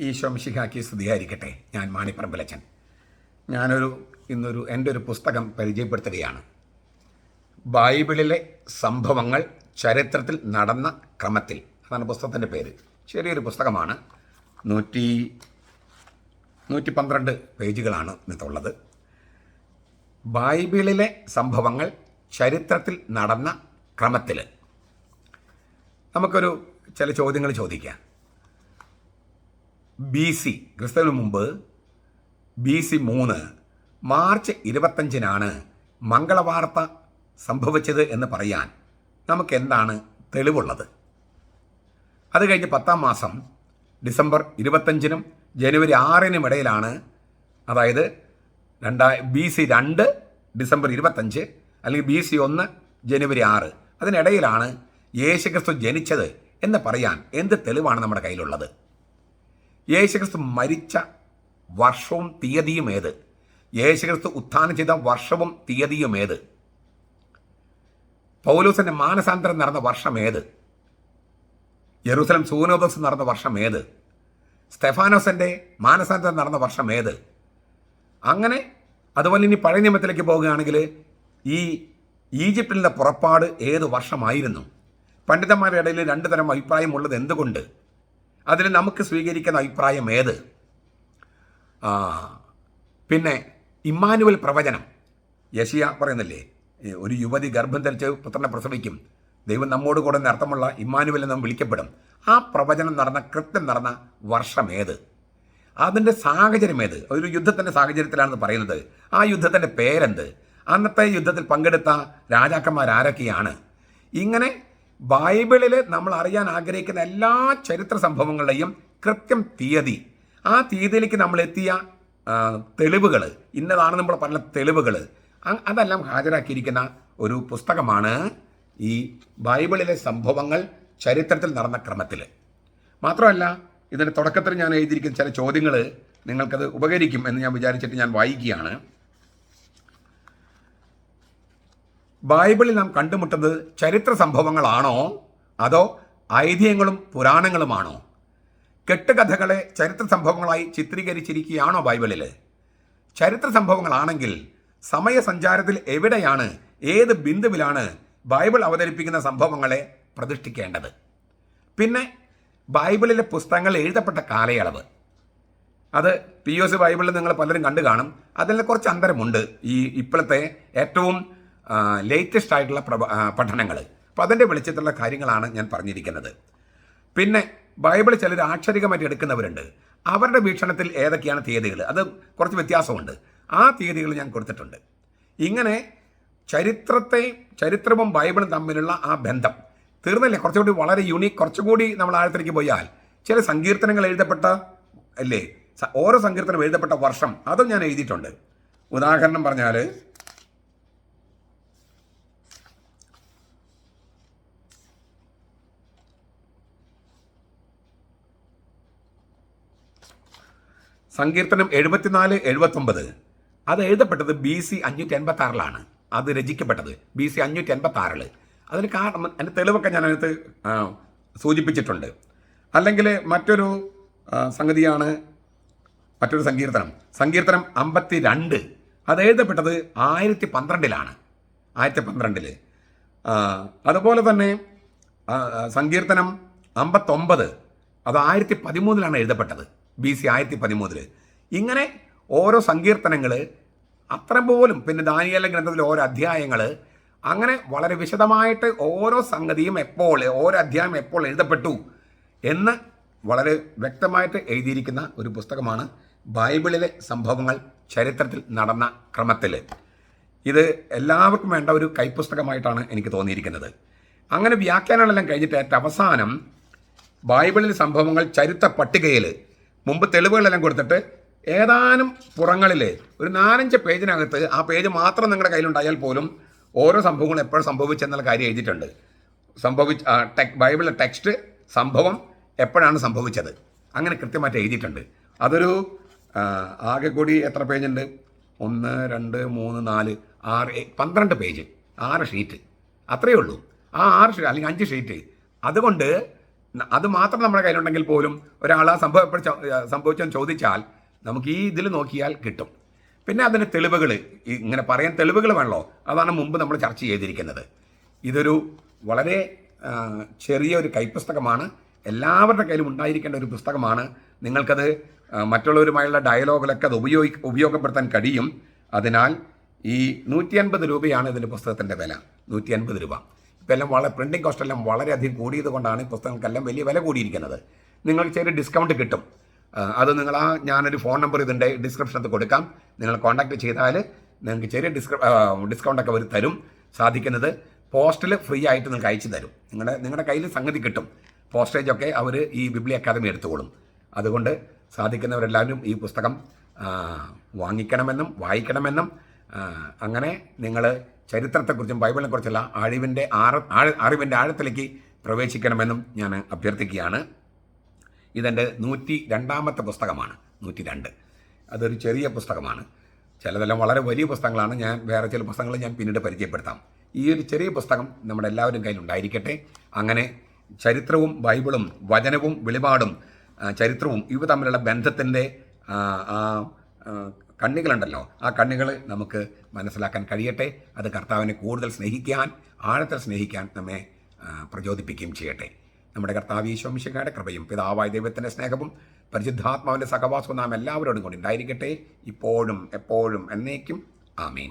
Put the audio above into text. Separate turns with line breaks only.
ഈശോ മിശിഹാക്കി സ്തുതിയായിരിക്കട്ടെ. ഞാൻ മാണിപ്പറമ്പിലച്ചൻ ഞാനൊരു ഇന്നൊരു എന്റെ ഒരു പുസ്തകം പരിചയപ്പെടുത്തുകയാണ്. ബൈബിളിലെ സംഭവങ്ങൾ ചരിത്രത്തിൽ നടന്ന ക്രമത്തിൽ. അതാണ് പുസ്തകത്തിന്റെ പേര്. ചെറിയൊരു പുസ്തകമാണ്. നൂറ്റി നൂറ്റി പന്ത്രണ്ട് പേജുകളാണ് ഇന്നത്തുള്ളത് ബൈബിളിലെ സംഭവങ്ങൾ ചരിത്രത്തിൽ നടന്ന ക്രമത്തിൽ നമുക്കൊരു ചില ചോദ്യങ്ങൾ ചോദിക്കാം. ബി സി ക്രിസ്തുവിന് മുമ്പ് ബി സി മൂന്ന് മാർച്ച് ഇരുപത്തഞ്ചിനാണ് മംഗളവാർത്ത സംഭവിച്ചത് എന്ന് പറയാൻ നമുക്ക് എന്താണ് തെളിവുള്ളത്? അത് കഴിഞ്ഞ് പത്താം മാസം ഡിസംബർ ഇരുപത്തഞ്ചിനും ജനുവരി ആറിനും ഇടയിലാണ് അതായത് രണ്ടായി ബി സി രണ്ട് ഡിസംബർ ഇരുപത്തഞ്ച് അല്ലെങ്കിൽ ബി സി ഒന്ന് ജനുവരി ആറ്. അതിനിടയിലാണ് യേശുക്രിസ്തു ജനിച്ചത് എന്ന് പറയാൻ എന്ത് തെളിവാണ് നമ്മുടെ കയ്യിലുള്ളത്? യേശുക്രിസ്തു മരിച്ച വർഷവും തീയതിയും ഏത്? യേശുക്രിസ്തു ഉത്ഥാനം ചെയ്ത വർഷവും തീയതിയും ഏത്? പൗലൂസിന്റെ മാനസാന്തരം നടന്ന വർഷം ഏത്? യെറൂസലം സൂനോദോസ് നടന്ന വർഷം ഏത്? സ്റ്റെഫാനോസിന്റെ മാനസാന്തരം നടന്ന വർഷം ഏത്? അങ്ങനെ അതുപോലെ ഇനി പഴയ നിയമത്തിലേക്ക് പോവുകയാണെങ്കിൽ ഈ ഈജിപ്തിലെ പുറപ്പാട് ഏത് വർഷമായിരുന്നു? പണ്ഡിതന്മാരുടെ ഇടയിൽ രണ്ട് തരം അഭിപ്രായമുള്ളത് എന്തുകൊണ്ട്? അതിൽ നമുക്ക് സ്വീകരിക്കുന്ന അഭിപ്രായം ഏത്? പിന്നെ ഇമ്മാനുവൽ പ്രവചനം. യശിയ പറയുന്നില്ലേ ഒരു യുവതി ഗർഭം ധരിച്ച് പുത്രനെ പ്രസവിക്കും. ദൈവം നമ്മോട് കൂടെ അർത്ഥമുള്ള ഇമ്മാനുവൽ എന്ന് വിളിക്കപ്പെടും. ആ പ്രവചനം നടന്ന കൃത്യം നടന്ന വർഷം ഏത്? അതിന്റെ സാഹചര്യം ഏത്? ഒരു യുദ്ധത്തിന്റെ സാഹചര്യത്തിലാണെന്ന് പറയുന്നത്. ആ യുദ്ധത്തിന്റെ പേരെന്ത്? അന്നത്തെ യുദ്ധത്തിൽ പങ്കെടുത്ത രാജാക്കന്മാർ ആരൊക്കെയാണ്? ഇങ്ങനെ ബൈബിളിൽ നമ്മൾ അറിയാൻ ആഗ്രഹിക്കുന്ന എല്ലാ ചരിത്ര സംഭവങ്ങളുടെയും കൃത്യം തീയതി. ആ തീയതിയിലേക്ക് നമ്മൾ എത്തിയ തെളിവുകൾ ഇന്നതാണ് നമ്മൾ പറഞ്ഞ തെളിവുകൾ അതെല്ലാം ഹാജരാക്കിയിരിക്കുന്ന ഒരു പുസ്തകമാണ് ഈ ബൈബിളിലെ സംഭവങ്ങൾ ചരിത്രത്തിൽ നടന്ന ക്രമത്തിൽ മാത്രമല്ല ഇതിന്റെ തുടക്കത്തിൽ ഞാൻ എഴുതിയിരിക്കുന്ന ചില ചോദ്യങ്ങൾ നിങ്ങൾക്കത് ഉപകരിക്കും എന്ന് ഞാൻ വിചാരിച്ചിട്ട് ഞാൻ വായിക്കുകയാണ്. ബൈബിളിൽ നാം കണ്ടുമുട്ടുന്നത് ചരിത്ര സംഭവങ്ങളാണോ? അതോ ഐതിഹ്യങ്ങളും പുരാണങ്ങളുമാണോ? കെട്ടുകഥകളെ ചരിത്ര സംഭവങ്ങളായി ചിത്രീകരിച്ചിരിക്കുകയാണോ ബൈബിളിൽ ചരിത്ര സംഭവങ്ങളാണെങ്കിൽ സമയസഞ്ചാരത്തിൽ എവിടെയാണ് ഏത് ബിന്ദുവിലാണ് ബൈബിൾ അവതരിപ്പിക്കുന്ന സംഭവങ്ങളെ പ്രതിഷ്ഠിക്കേണ്ടത്? പിന്നെ ബൈബിളിലെ പുസ്തകങ്ങൾ എഴുതപ്പെട്ട കാലയളവ്. അത് പി ഒ സി ബൈബിളിൽ നിങ്ങൾ പലരും കണ്ടു കാണും അതിൽ കുറച്ച് അന്തരമുണ്ട് ഈ ഇപ്പോഴത്തെ ഏറ്റവും ലേറ്റസ്റ്റ് ആയിട്ടുള്ള പഠനങ്ങൾ അപ്പോൾ അതിന്റെ വെളിച്ചത്തിലുള്ള കാര്യങ്ങളാണ് ഞാൻ പറഞ്ഞിരിക്കുന്നത്. പിന്നെ ബൈബിൾ ചിലർ ആക്ഷരികമായിട്ട് എടുക്കുന്നവരുണ്ട്. അവരുടെ വീക്ഷണത്തിൽ ഏതൊക്കെയാണ് തീയതികൾ അത് കുറച്ച് വ്യത്യാസമുണ്ട്. ആ തീയതികൾ ഞാൻ കൊടുത്തിട്ടുണ്ട്. ഇങ്ങനെ ചരിത്രത്തെ ചരിത്രവും ബൈബിളും തമ്മിലുള്ള ആ ബന്ധം തീർന്നല്ലേ. കുറച്ചുകൂടി വളരെ യുണീക്ക് കുറച്ചുകൂടി നമ്മൾ ആഴത്തിലേക്ക് പോയാൽ ചില സങ്കീർത്തനങ്ങൾ എഴുതപ്പെട്ട അല്ലേ? ഓരോ സങ്കീർത്തനം എഴുതപ്പെട്ട വർഷം അതും ഞാൻ എഴുതിയിട്ടുണ്ട്. ഉദാഹരണം പറഞ്ഞാൽ സങ്കീർത്തനം എഴുപത്തിനാല് എഴുപത്തൊമ്പത്. അത് എഴുതപ്പെട്ടത് ബി സി അഞ്ഞൂറ്റി എൺപത്തി ആറിലാണ് അത് രചിക്കപ്പെട്ടത് ബി സി അഞ്ഞൂറ്റി എൺപത്തി ആറിൽ അതിന് കാരണം അതിന്റെ തെളിവൊക്കെ ഞാൻ അതിനകത്ത് സൂചിപ്പിച്ചിട്ടുണ്ട്. അല്ലെങ്കിൽ മറ്റൊരു സംഗതിയാണ് മറ്റൊരു സങ്കീർത്തനം. സങ്കീർത്തനം അമ്പത്തി രണ്ട് അത് എഴുതപ്പെട്ടത് ആയിരത്തി പന്ത്രണ്ടിലാണ് ആയിരത്തി പന്ത്രണ്ടിൽ അതുപോലെ തന്നെ സങ്കീർത്തനം അമ്പത്തൊമ്പത്. അത് ആയിരത്തി പതിമൂന്നിലാണ് എഴുതപ്പെട്ടത്. ബി സി ആയിരത്തി പതിമൂന്നിൽ ഇങ്ങനെ ഓരോ സങ്കീർത്തനങ്ങൾ അത്ര പോലും പിന്നെ ദാനിയല ഗ്രന്ഥത്തിലെ ഓരോ അധ്യായങ്ങൾ അങ്ങനെ വളരെ വിശദമായിട്ട് ഓരോ സംഗതിയും എപ്പോൾ ഓരോ അധ്യായം എപ്പോൾ എഴുതപ്പെട്ടു എന്ന് വളരെ വ്യക്തമായിട്ട് എഴുതിയിരിക്കുന്ന ഒരു പുസ്തകമാണ് ബൈബിളിലെ സംഭവങ്ങൾ ചരിത്രത്തിൽ നടന്ന ക്രമത്തിൽ ഇത് എല്ലാവർക്കും വേണ്ട ഒരു കൈപ്പുസ്തകമായിട്ടാണ് എനിക്ക് തോന്നിയിരിക്കുന്നത്. അങ്ങനെ വ്യാഖ്യാനങ്ങളെല്ലാം കഴിഞ്ഞിട്ട് ഏറ്റവും അവസാനം ബൈബിളിലെ സംഭവങ്ങൾ ചരിത്ര പട്ടികയിൽ മുമ്പ് തെളിവുകളെല്ലാം കൊടുത്തിട്ട് ഏതാനും പുറങ്ങളിൽ ഒരു നാലഞ്ച് പേജിനകത്ത് ആ പേജ് മാത്രം നിങ്ങളുടെ കയ്യിലുണ്ടായാൽ പോലും ഓരോ സംഭവങ്ങളും എപ്പോഴും സംഭവിച്ചെന്നുള്ള കാര്യം എഴുതിയിട്ടുണ്ട്. സംഭവിച്ച ടെക് ബൈബിളിലെ ടെക്സ്റ്റ് സംഭവം എപ്പോഴാണ് സംഭവിച്ചത്? അങ്ങനെ കൃത്യമായിട്ട് എഴുതിയിട്ടുണ്ട്. അതൊരു ആകെ കൂടി എത്ര പേജുണ്ട്? ഒന്ന് രണ്ട് മൂന്ന് നാല് ആറ് പന്ത്രണ്ട് പേജ്. ആറ് ഷീറ്റ്. അത്രയേ ഉള്ളൂ. ആ ആറ് ഷീറ്റ് അല്ലെങ്കിൽ അഞ്ച് ഷീറ്റ്. അതുകൊണ്ട് അത് മാത്രം നമ്മുടെ കയ്യിലുണ്ടെങ്കിൽ പോലും ഒരാൾ ആ സംഭവം സംഭവിച്ചെന്ന് ചോദിച്ചാൽ നമുക്ക് ഈ ഇതിൽ നോക്കിയാൽ കിട്ടും. പിന്നെ അതിന് തെളിവുകൾ ഇങ്ങനെ പറയാൻ തെളിവുകൾ വേണമല്ലോ അതാണ് മുമ്പ് നമ്മൾ ചർച്ച ചെയ്തിരിക്കുന്നത്. ഇതൊരു വളരെ ചെറിയ ഒരു കൈപ്പുസ്തകമാണ്. എല്ലാവരുടെ കയ്യിലും ഉണ്ടായിരിക്കേണ്ട ഒരു പുസ്തകമാണ്. നിങ്ങൾക്കത് മറ്റുള്ളവരുമായുള്ള ഡയലോഗിലൊക്കെ അത് ഉപയോഗി ഉപയോഗപ്പെടുത്താൻ കഴിയും. അതിനാൽ ഈ നൂറ്റി അൻപത് രൂപയാണ് ഇതിന്റെ പുസ്തകത്തിന്റെ വില. നൂറ്റി അൻപത് രൂപ. ഇപ്പം എല്ലാം വളരെ പ്രിന്റിംഗ് കോസ്റ്റ് എല്ലാം വളരെയധികം കൂടിയത് കൊണ്ടാണ് ഈ പുസ്തകങ്ങൾക്കെല്ലാം വലിയ വില കൂടിയിരിക്കുന്നത്. നിങ്ങൾക്ക് ചെറിയ ഡിസ്കൗണ്ട് കിട്ടും. അത് നിങ്ങൾ ആ ഞാനൊരു ഫോൺ നമ്പർ ഇതിന്റെ ഡിസ്ക്രിപ്ഷനകത്ത് കൊടുക്കാം. നിങ്ങൾ കോൺടാക്ട് ചെയ്താൽ നിങ്ങൾക്ക് ചെറിയ ഡിസ്ക്രി ഡിസ്കൗണ്ടൊക്കെ അവർ തരും. സാധിക്കുന്നത് പോസ്റ്റിൽ ഫ്രീ ആയിട്ട് നിങ്ങൾക്ക് അയച്ചു തരും. നിങ്ങളുടെ നിങ്ങളുടെ കയ്യിൽ സംഗതി കിട്ടും. പോസ്റ്റേജ് ഒക്കെ അവർ ഈ ബിബ്ലി അക്കാദമി എടുത്തുകൊള്ളും. അതുകൊണ്ട് സാധിക്കുന്നവരെല്ലാവരും ഈ പുസ്തകം വാങ്ങിക്കണമെന്നും വായിക്കണമെന്നും അങ്ങനെ നിങ്ങൾ ചരിത്രത്തെക്കുറിച്ചും ബൈബിളിനെക്കുറിച്ചുള്ള അറിവിന്റെ ആഴ അറിവിന്റെ ആഴത്തിലേക്ക് പ്രവേശിക്കണമെന്നും ഞാൻ അഭ്യർത്ഥിക്കുകയാണ്. ഇതെന്റെ നൂറ്റി രണ്ടാമത്തെ പുസ്തകമാണ്. നൂറ്റി രണ്ട്. അതൊരു ചെറിയ പുസ്തകമാണ്. ചിലതെല്ലാം വളരെ വലിയ പുസ്തകങ്ങളാണ്. ഞാൻ വേറെ ചില പുസ്തകങ്ങൾ ഞാൻ പിന്നീട് പരിചയപ്പെടുത്താം. ഈ ഒരു ചെറിയ പുസ്തകം നമ്മുടെ എല്ലാവരും കയ്യിൽ ഉണ്ടായിരിക്കട്ടെ. അങ്ങനെ ചരിത്രവും ബൈബിളും വചനവും വെളിപാടും ചരിത്രവും ഇവ തമ്മിലുള്ള ബന്ധത്തിന്റെ കണ്ണികളുണ്ടല്ലോ. ആ കണ്ണുകൾ നമുക്ക് മനസ്സിലാക്കാൻ കഴിയട്ടെ. അത് കർത്താവിനെ കൂടുതൽ സ്നേഹിക്കാൻ ആഴത്തിൽ സ്നേഹിക്കാൻ നമ്മെ പ്രചോദിപ്പിക്കുകയും ചെയ്യട്ടെ. നമ്മുടെ കർത്താവ് ഈശോമിശിഖയുടെ കൃപയും പിതാവായ ദൈവത്തിന്റെ സ്നേഹവും പരിശുദ്ധാത്മാവിന്റെ സഹവാസവും നാം എല്ലാവരോടും കൂടി ഉണ്ടായിരിക്കട്ടെ. ഇപ്പോഴും എപ്പോഴും എന്നേക്കും. ആമീൻ.